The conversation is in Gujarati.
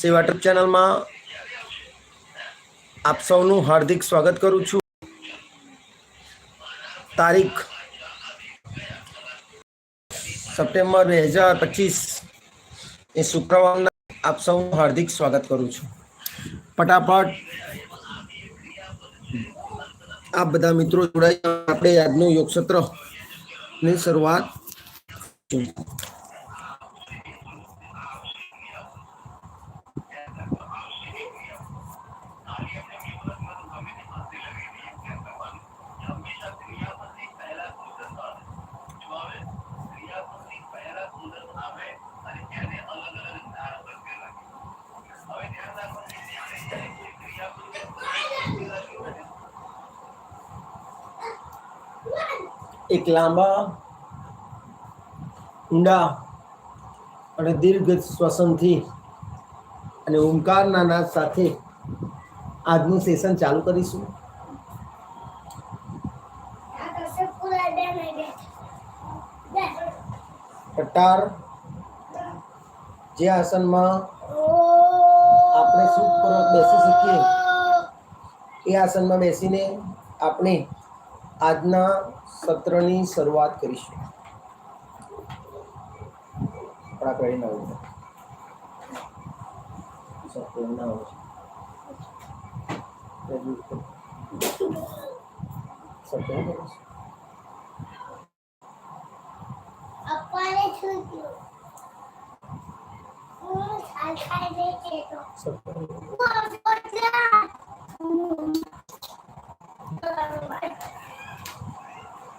સેવા ટ્યુબ ચેનલમાં આપ સૌનું હાર્દિક સ્વાગત કરું છું. તારીખ સપ્ટેમ્બર બે હજાર પચીસ એ શુક્રવારના આપ સૌનું હાર્દિક સ્વાગત કરું છું. ફટાફટ આપ બધા મિત્રો જોડાઈ આપણે આજનું યોગસત્રની શરૂઆત એક લાંબા ઊંડા અને દીર્ઘ શ્વસનથી અને ઓમકારના નાદ સાથે આજનું સેશન ચાલુ કરીશું. કટાર જે આસનમાં આપણે સુખપૂર્વક બેસી શકીએ, એ આસનમાં બેસીને આપણે આજના સત્રની શરૂઆત કરીશું. આપણા કઈ ના હોય સત્ય